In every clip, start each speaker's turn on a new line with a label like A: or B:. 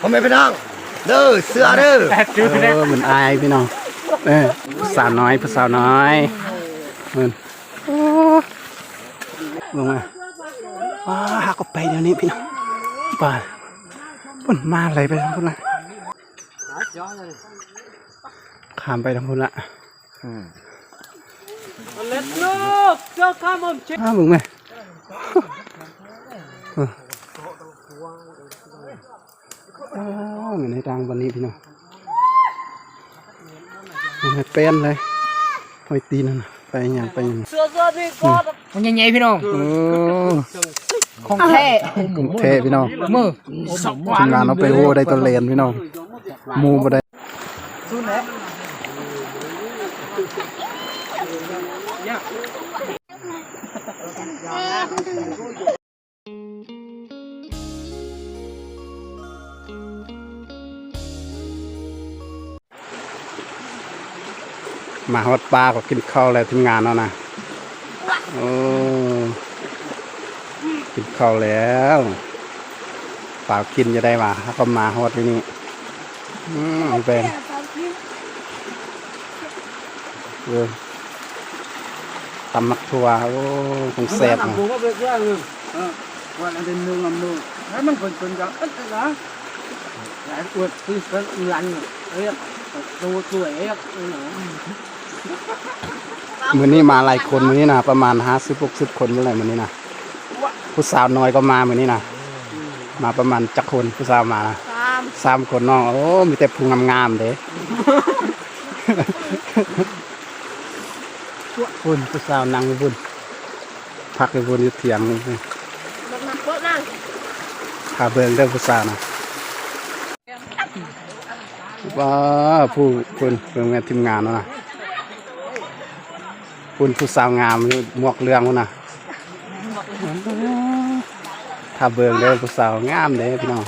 A: พ่อแม่พี่น้องเด้อเสื้อเด้อ
B: เออเหมือนอายพี่น้องเออผู้สาวน้อยผู้สาวน้อยเหมือนโอ้ลงมาว้าหักก็ไปเดี๋ยวนี้พี่น้องป่าปุ่นมาอะไรไปทางพุ่นละข้ามไปทางพุ่นละ
C: Let look, so come on, check.
B: อ้าวมึงไหมเอออ้าว เหมือนในทางวันนี้พี่น้องมันไม่เป็นเลยไปตีนั่นน่ะไปอย่างไปอย่าง
C: So, so, đi, con.
D: มันใหญ่ๆพี่น้อง
B: โอ้
D: ของแท้
B: กรุงเทพพี่น้อง
D: มือ
B: ทีมงานเอาไปโอ้ได้ตัวเลนพี่น้องหมูบ่ได้ มาฮอดปลาก็กินข้าวแล้วทีมงานเนาะนะโอ้กินข้าวแล้วเปล่ากินจะได้มาถ้าก็มาฮอดที่นี่อืมเอาเป็นเออตำมักทัวโอ้คงแซ่บนะ
C: Bố có việc ra rồi. Ờ, gọi là đến nương làm nương. Đấy, mình còn còn gặp ít rồi đó. Đấy, quật thì sẽ lạnh rồi. Đấy, đồ tuổi ấy, ừ, nó.
B: มือนี้มาหลายคนมือนี้นะประมาณห้าสิบหกสิบคนเมื่อไหร่มือนี้นะผู้สาวน้อยก็มามือนี้นะมาประมาณจักคนผู้สาวมานะสามคนน้องโอ้มีแต่พุงงามๆเด้บุญผู้สาวนั่งอยู่บุญพักอยู่บุญอยู่เถียงนี่พาเบิงเด้อผู้สาวนะว้าผู้คุณเบิ่งแม่ทีมงานเนาะนะ คุณผู้สาวงามหมวกเรืองพุ่นนะถ้าเบิงเด้อผู้สาวงามเด้อพี่น้อง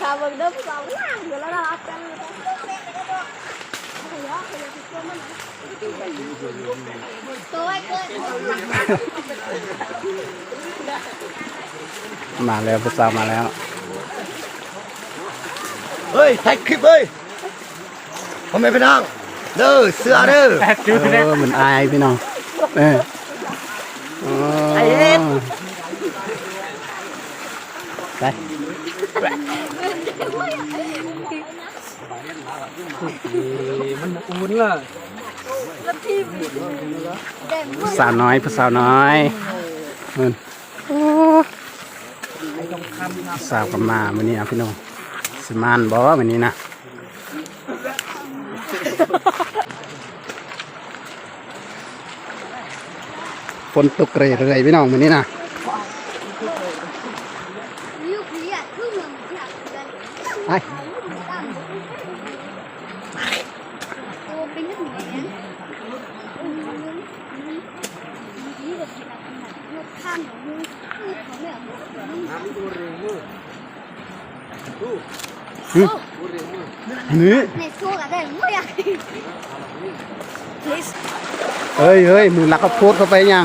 E: Chào mừng đêm sáu ngàn rồi là là chân tôi cười
B: มาแล้วผู้สาวมาแล้ว
A: เฮ้ยถ่ายคลิปเฮ้ยพ่อแม่พี่น้อง เด้อเสื้อเด้อ
B: เออเหมือนอายพี่น้องเออไอเล็ไป
C: Mình uống là
B: ผู้สาวน้อยผู้สาวน้อยเหมือนผู้สาวกับมาวันนี้นะพี่น้องสิมานบ่วันนี้นะ ฝนตกเรื่อยๆพี่น้องวันนี้นะ
E: yêu quý à thương lượng quý à đây
B: ไป
E: ô bên nước mẹ ý được là nó tham nó nó mẹ
B: นี่
E: này xô cả đây mũi à
B: เฮ้ยเฮ้ยมือลักก็โพดเข้าไปยัง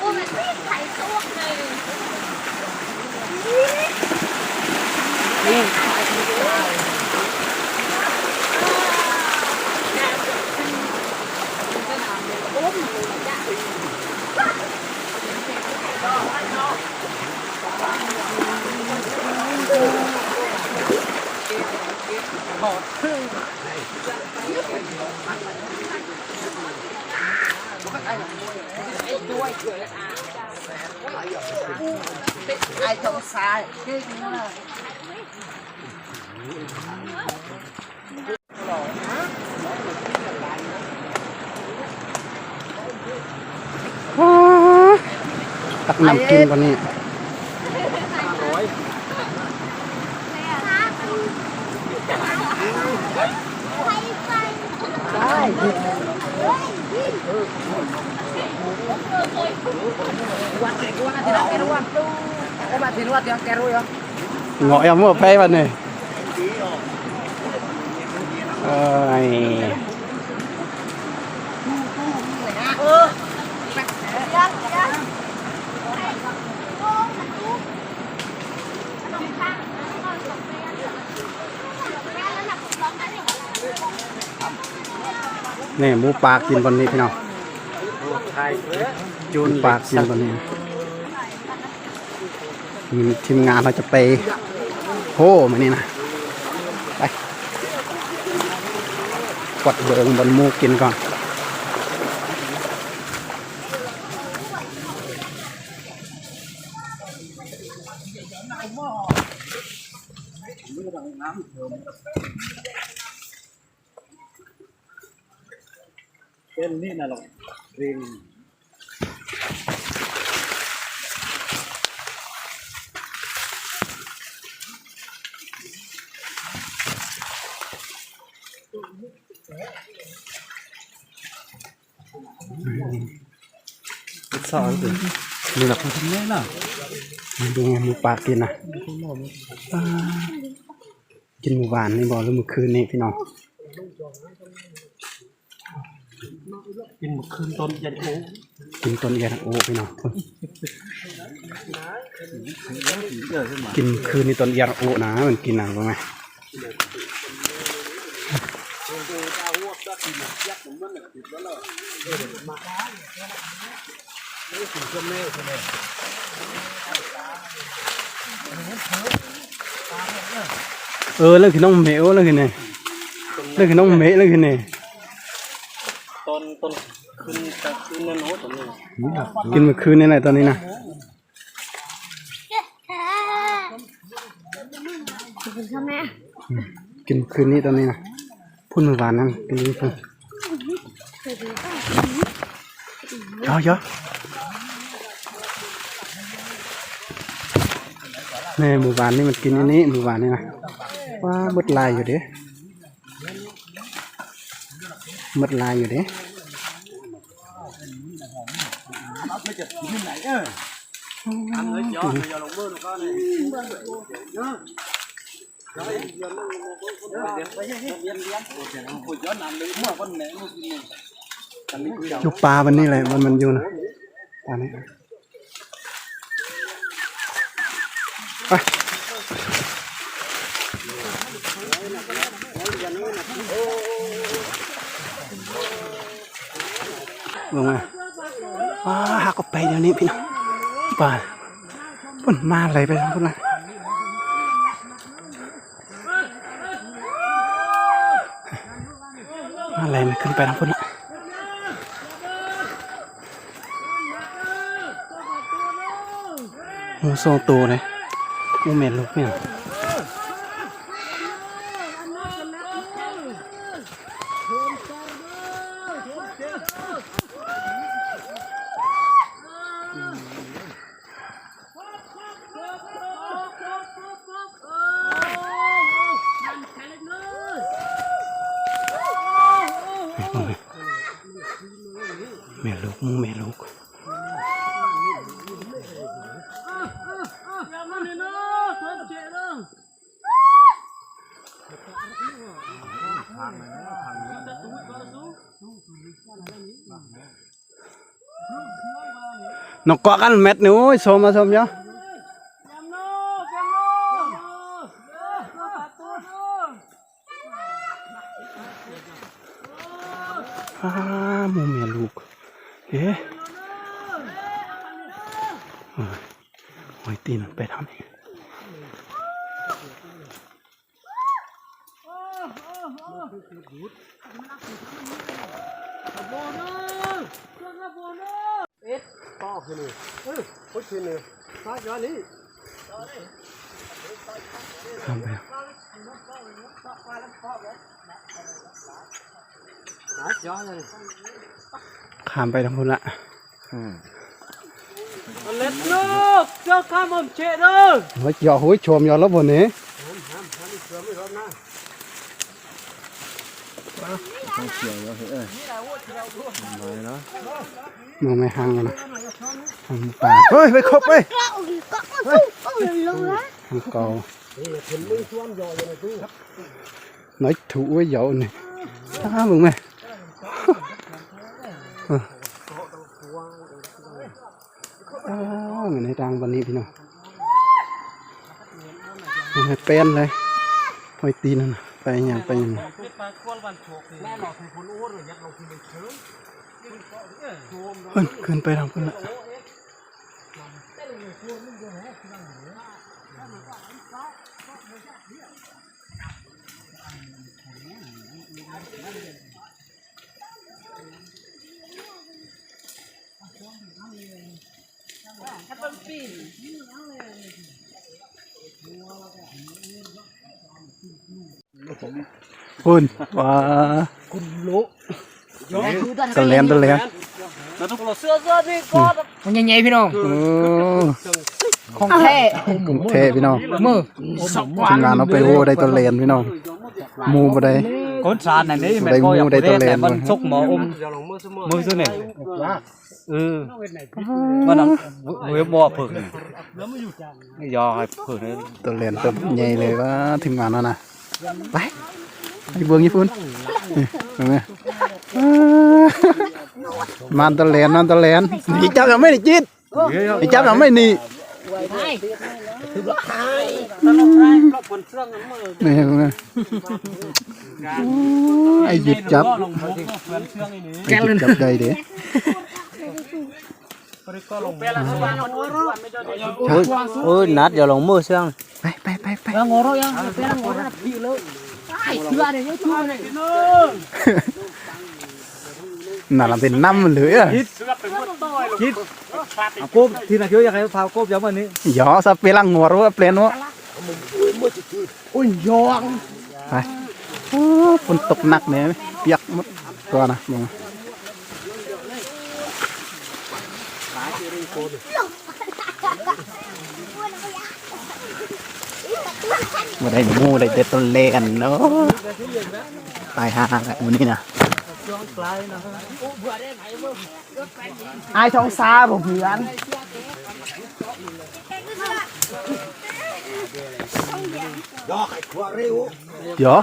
E: ô mẹ biết phải xô này
D: ai không sai
B: ตักน้ำกินวันนี้
D: เงาะยังไม่
B: ไปวันนี้ เอ้ย นี่หมูปลากินบนนี้พี่น้องจูนปลากินบนนี้มีทีมงานเราจะไปโห่มานี่นะไปกดเบิงบนหมูกินก่อน
C: เป็นนี่นะหรอกเรียง
B: สอนสินี่หรอกทำไมล่ะดูไงหมูปลากินนะอ่ากินหมูหวานนี่บอกหรือเมื่อคืนนี่พี่น้อง
C: กินหมกคืนต้นเยันโค้
B: กินต้นแกนโอ้พี่น้องกินคืนในต้นเยาโอ้นะมันกินอะไรบ้างไหมเออแล้วคือน้องเมลแล้วคือเนี่แล้วคือน้องเมลแล้วคือเนี่
C: ต้นต้นคืนจะคืนนั่นโน้ตรงนี้
B: กินเมื่อคืนนี่แหละตอนนี้นะ
E: ทำไม
B: กินคืนนี้ตอนนี้นะพุ่นเมื่อวานนั่นกินนี่พุ่นเยอะเยอะนี่หมู่บ้านนี่มันกินอันนี้หมู่บ้านนี่นะว้าหมดลายอยู่เด้ หมดลายอยู่เด้อยู่ปลาวันนี้เลยมันมันอยู่นะปลานี้ไป ลงมาว้าหักออกไปเดี๋ยวนี้พี่น้องปลาพุ่นมาอะไรไปทั้งพุ่นละมาอะไรมันขึ้นไปทั้งพุ่นละมูโซตัวเลยมูเม็ดลูกเนี่ยแม่ลูกหมูแม่ลูก นกเกาะกันเม็ดนู้ยสมมาสมเนาะอ้ามูเมียลูกเฮ้ยโอ้ยตีนไปทำเอ้ งหมดละ
C: เล็ดลูกเจ้าข้ามผมเชเด้อ
B: nói cho hối chồm cho lớp vừa nè mà mày hàng rồi nè hàng bà ơi phải khóc ơi
E: ก็อุ่น ก็อุ่นก็อุ่นลงนะ
B: hàng cầu nói thủ với dậu này อ้าวมึงแม่อ้าวในทางวันนี้พี่น้องมันให้เป็นเลยหอยตีนนั่นน่ะไปอย่างไปอย่าง เพิ่นขึ้นไปทางเพิ่นละพุ่นว้าตะแลนตะแล น
D: มันใหญ่ๆพี่น้อง
B: โอ้
D: ของแท้
B: กรุงเทพพี่น้อง
D: มือ
B: ทีมงานเอาไปโว้ได้ตะแลนพี่น้องหมูบ่ได้
C: คนสารไหนนี่
B: ได้หมูได้ตะแลน
C: มันซกหมออมมือซื่อเนี่ยเออมันเอาเว็บบ่เพิ่งยอให้เพิ่งเลย
B: ตะแลนตัวใหญ่เลยว่าทีมงานนั่นน่ะไปไปเบิ่งญี่ปุ่นนี่เห็นไหมอ้า มันตะแลนมันตะแลนนี่จับยังไม่ได้จิตนี่จับยังไม่นี่นี่เห็นไหมไอ้หยิบจับไอ้หยิบจับได้เด้
C: เออนัดเดี๋ยวลงมือเสื่อง
B: ไปไปไปไป
D: แล้วงอรยังเป็นงอรพี่เลยไอ้เชื่อเนี่ยเชื่อเนี่ย
B: น่าลำเป็นน้ำเลยอะ
C: เอากบที่น่ะคืออยากให้พากบย้ำอันนี้
B: ยอสเปลังงัวรัวเปลี่ยนวะ
A: อุ้ยยอง
B: ไปโอ้ฝนตกหนักเนี่ยเปียกหมดตัวนะมึงมาได้หมูได้เด็ดต้นเลกันเนาะตายห่าแหละวันนี้นะ
D: ไอ้ทองซาผมเพื่อน
A: ยอ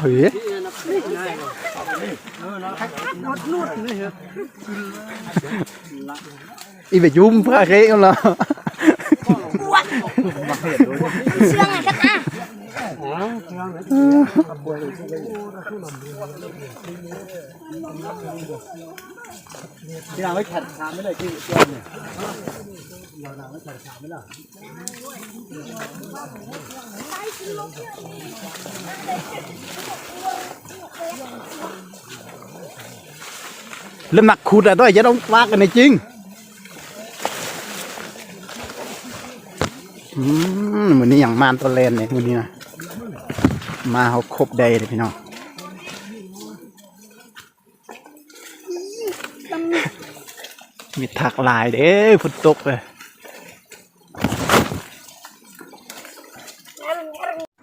A: กไอ้ขวาเร็ว
B: เดี๋ยวเฮ้ยอีไปยุ่เพื่อเค้กกันเหรอ
E: เชื่องอะกันอะ
C: ที่เราไม่แขัดขาไม่เลยที่
B: เริ่มหนักขุดอะด้วยจะต้องวากกันในจริงอืมวันนี้อย่างมานตัวเลนเนี่ยวันนี้นะ มาเขาครบได้เลยพี่น้องมีถักลายเด้ฝนตกเลย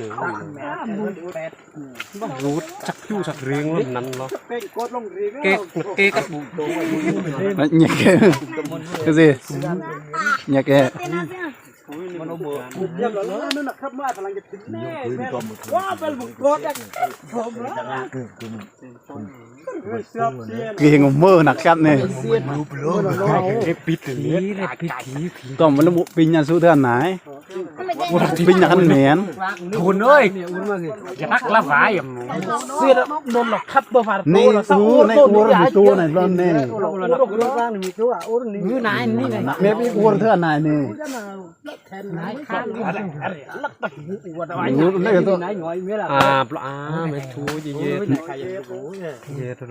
D: ลงมือแล้วยุเปียรู้เออเด็กที่ตำรวจเก๊กแล้ว
C: รู้จักยู่จักเรียงแล้วนั้นเนาะเก๊กเก๊กกับบุก
B: เนี่ยแกก็สิเนี่ยแกเก่งของเมื่ อหนักครับเนี่ย
C: ปิดผีเลยปิดผีผี
B: ก็มันระบุปิญญาสู้เท่าไหนปิญญาขันเหม็น
C: ทุนเอ้ยจะรักละฝายอย่างเสียโดนหลอกคับเบอร์ฟา
B: นี่สู้ในอ้วนมีตัวในร้อนนี่
D: มือนายนี่ไง
B: เมียพี่อ้วนเท่าไหนนี่รู้เลยตัว
C: อ่าปลาไม่ชูเย็นเย็นเย็นตลอดเลย
B: น่ะเมียพี่อ้วนเท่าไหนนี่ย่า
C: นี่ชื่อชมไม่จกเวทเลยปึ๊บเป็น
B: นี่พอสุเวียงอมลูกปูหรือน้ำก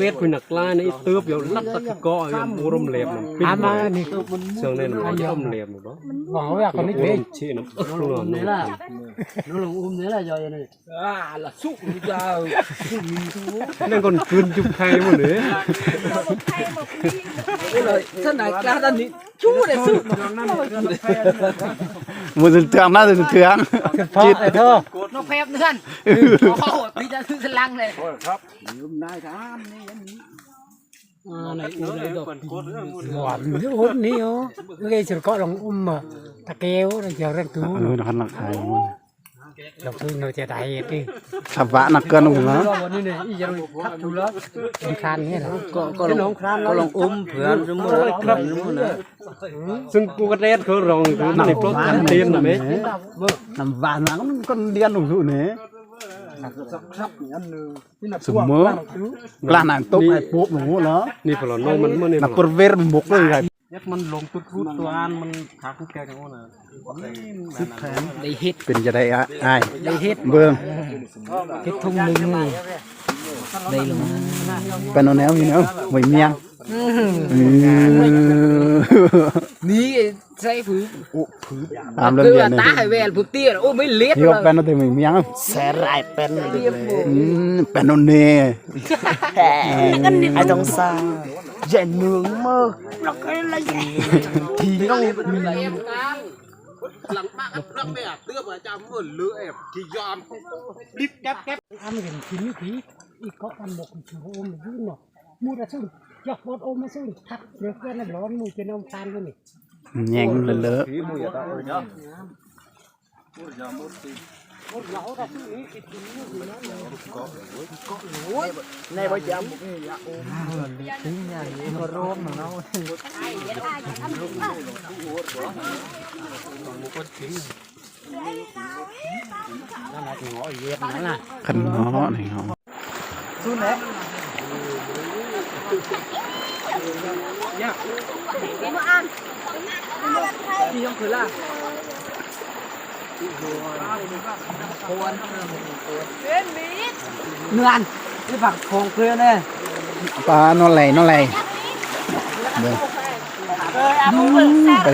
F: เป็ดเป็นนักล่าในเติบอยู่ลัดตะกออยู่บูรมเหลบมัน
C: อามานี่
F: เสียงในมันย่อมเหลบเนาะ
C: บอกว่าคนนี้เป็
F: ร
C: น
F: มชี้น้ำ
D: nó lùng um đấy là nó lùng um đấy là rồi này à là sụp ra
F: นั่นคนคืนจุบไทยหมดเลย
D: cái lời thân này ca thân đi chú để sụp
B: มันจะเทืองน่าจะเทือง
C: พ่อไอ้เธอ
D: nó phép nữa thân họ đi ra thứ sân lăng này à này u này được
C: หวานอยู่หุ่นนี่อ๋อเมื่อกี้ฉันก็ลองอุ้มมาตะเกียวนั่นเกี่ยวเรื่องตู้
B: เออนักนักขายมัน
C: ลงทุนเราจะได้ดิ
B: สับวะนักเกินลงนะ
D: rồi bọn này ý rồi thắt chú lớp
C: เป็นคานนี่เหรอ
D: có có lòng có lòng um phượn rồi mua đấy ครับ
F: ซึ่งกูก็เล่นเขารองกูในโปรตันเตียน นะเม
B: น้ำหวานนะมันก็เดียนลงสู่นี่สมมติกล้าหนังตุ๊บไอ้ปุ๊บหนูเหรอ
F: นี่พลอนมันมันนี่
B: นักกดเวรมันบุกเลยไง
F: ยักมันลงตุดรูดตัวอันมันขาคุกแกจังวะนะ
D: đây hết
B: เป็นจะได้อะไอ้
D: đây hết
B: เบิ่ง
C: cái thùng linh này
D: đây là
B: เป็นเอาแนวอยู่แนวไว้เมียงเออ
D: ní say phứ
B: ตามเรื่อง
D: cứ
B: เรีย
D: là
B: นเนี่ย
D: tá hay về phứ tia ôi mấy liệt
B: ที่ว่า
D: mà
B: เป็นเอาแต่ไว้เมียง
C: แสนหลายเป็น
B: อืมเป็นเอาเน่
C: ไอ้ตรงซาเย็นเมืองมากแล้วก็อะไรทีน้อง
D: em cam lặng bạc ấp răng mẹ tưa vào trong mở lửa em thì giòm
C: ทำอย่างทีนี้ที อีกก็ทำหมกถือโอมยืนหนอมูดซึ่งยกบดโอมมาซึ่งทักเดี๋ยวเพื่อนร้อนมูจะน้องทานกันนี่
B: แยงเลอะ
C: นั่นน่ะ
B: ๆขันง้อนี่เนาะ
D: đi không cười là Ngan cái vạc phòng kia này
B: ปลานอนไหลนอนไหลเบิ่ง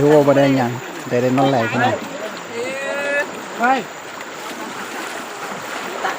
B: หัวบ่ได้หยังได้ได้นอนไหลขนาด
C: ไปไปนี่คุณเขาว่าชูลงชื่อแล้ว
B: เศร้าหนาเศร้างามเอาเนา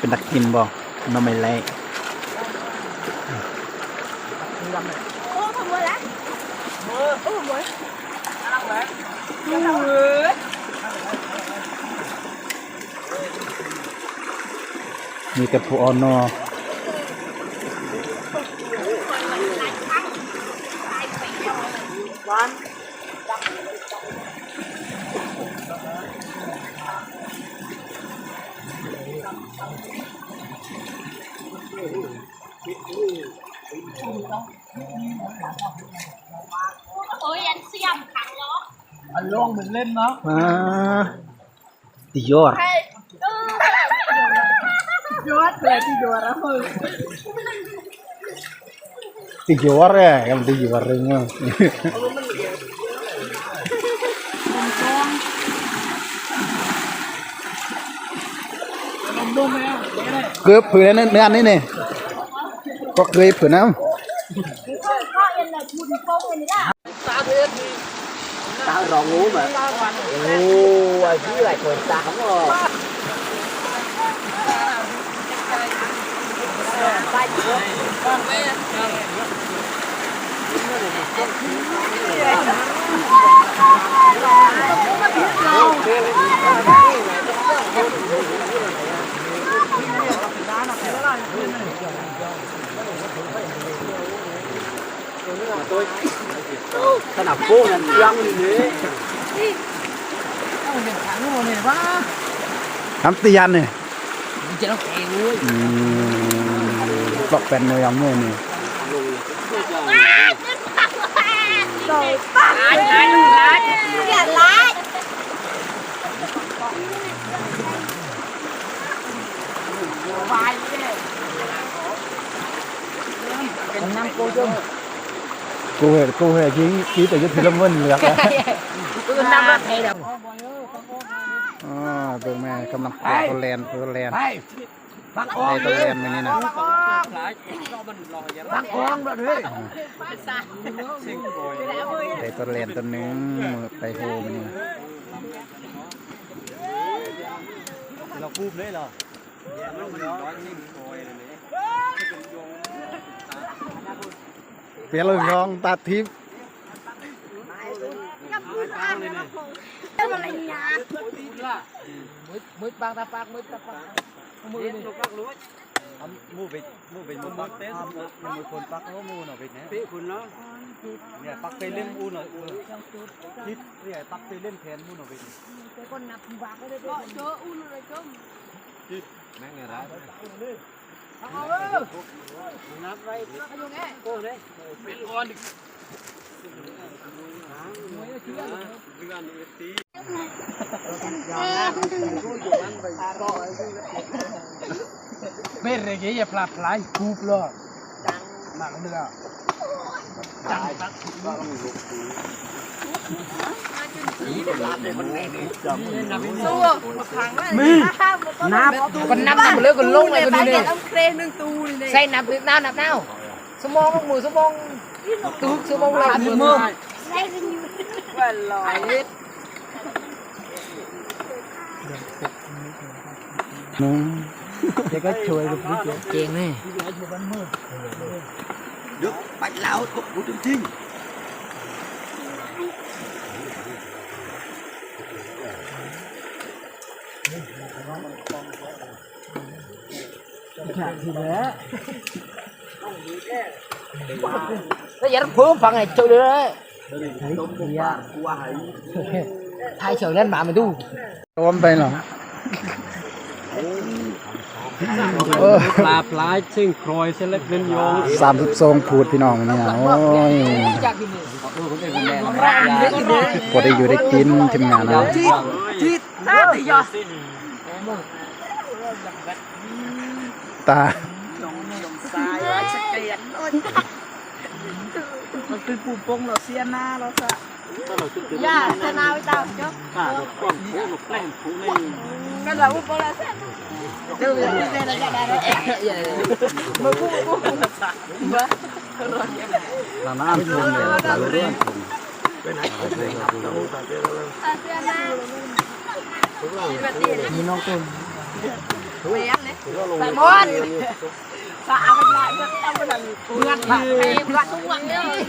B: เป็นดักกินบ่น้องไม่ไล่
E: Ô, không mua lá. Ô, không mua.
B: มีแต่ผู้อ่อนนอ ติยอด tiga orang ya kan tiga orangnya cướp phơi nên nên ăn đấy nè có cười phơi nào
D: Tao rò ngủ mà Ồ, chứ lại còn ta không rồi Cái nào cô này răng gì đấy
B: Thắm tiền này
D: Chứ nó kèo ơi
B: Ừm. ปลอกเป็นมือยองมือนี่
E: rồi bắt lái lái lái lái năm cô chung
B: กูเห็นกูเห็นชี้ชี้แต่ยุทธิลมวันเหลือกอะ
E: cứ năm là thế đâu
B: อ๋อเบิ่งแม่กำลังปลดตัวแลนตัวแลน
A: ไปบักออ
B: ไอ้
A: ง
B: ตัวแลนมันนี่นะ
A: บักอองแบบนี้
B: ไอ้ตัวแลนตัวหนึงมือไปโฮมันนี่นะ
F: เราคูบเลยเหรอ
B: เปลี่ยนเลยรองตาทิพย์
E: Thế mà lại nhà
D: mới bang ta bang mới ta bang
F: มูไปมูไปมูปักเต้นมูคนปักเขามูหน่อยไปเนี่ยปีคุณเนาะเนี่ยปักไปเล่นมูหน่อยคิดเนี่ยปักไปเล่นแทนมูหน่อยไป
E: con nạp bạc ở đây gọi chớ u rồi chớ
F: แม่งไงร้าย
C: ไว้เลยเป็นก้อน
E: เเย
D: แอย่พลาดพ
E: ลายคูปเล
D: อหนักเลยอะ số mong tước số mong là mười mơ
E: say cái như
B: นุ่ง
D: chèn này
A: được bạch lão thuộc của trường trinh
D: nó giải phướng phần này chơi được đấy thay trời lên mà mày tu
B: ôm tay nào. ปเหรอเออ
F: ปลาปลายชิงครอยเสล็กเล่นยอง
B: สามสิบสองพูดพี่น้องมันเนี่ยโอ้ย
D: chắc đi này
B: พอได้อยู่ได้กินทีมงานเรา
E: ta thì giờ
B: ตา
C: từ cụp bông nó sienna nó sợ
E: dạ thế nào với tao chứ
F: ข้าดอกก้อนผู้หลบแกล้งผู้นี่
E: cái là u là thế đâu bây giờ đây là cái này mà u u
B: เราน้ สาวมันละเลือดเอา
E: มันละเลือดละเลือดทุกวันเลย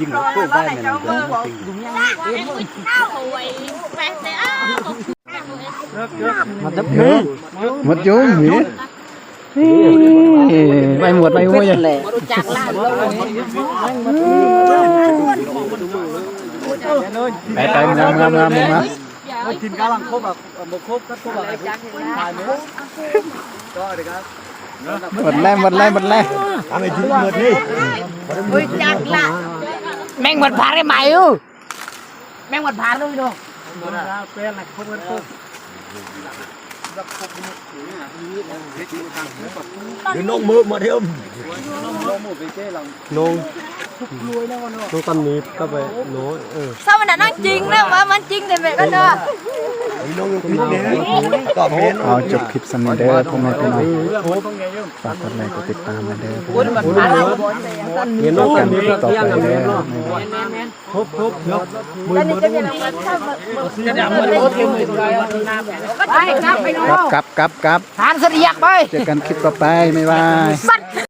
E: กินหมูโคกได้ไหมน้องเดือน
B: มาดับเบิ้ลมาจุ่มหมีไปหมดไปหัวยัง
D: จากล่าง
B: ไปไปงามงามงามงาม
F: กินกำลังครบแบบหมดครบก็ครบแบบถ่ายหมูก็เลยครับ
B: หมดแล้วหมดแล้วหมดแล้ว
A: ทำให้ถึงหมดนี่
E: Ui chặt lạ
D: mang vật phá cái mày ư mang vật phá luôn đâu
C: เป็นอะไรคบกันปุ๊บ
A: đừng nông mơ mà thêm
F: นงนงตันนี้ก็ไปโน้เออ
E: Sao mình đã nói chiên đó mà mình chiên thì mẹ có được
A: đừng nông thịt nè cọp hết
B: เอาจบคลิปสำเนีเด้อพ่อแม่พี่น้องฝากกดไลค์กดติดตามมาเด้อ
D: quên vật phá đâu
F: เห็นน้อง
B: กั
F: กันน
B: ค
F: นี้
B: ลิป
F: ก็
B: ต่อ
F: เที่ยง
B: ไป
F: กัน
B: เด้
F: นี้
B: อ
F: เนาะครบครบเดี๋ยวมือมือ
D: มื
E: อไป
B: กลับกลับกลับกลับ
D: ฐานเสียกไป
B: เจอกันคลิปต่อไปไม่ว่า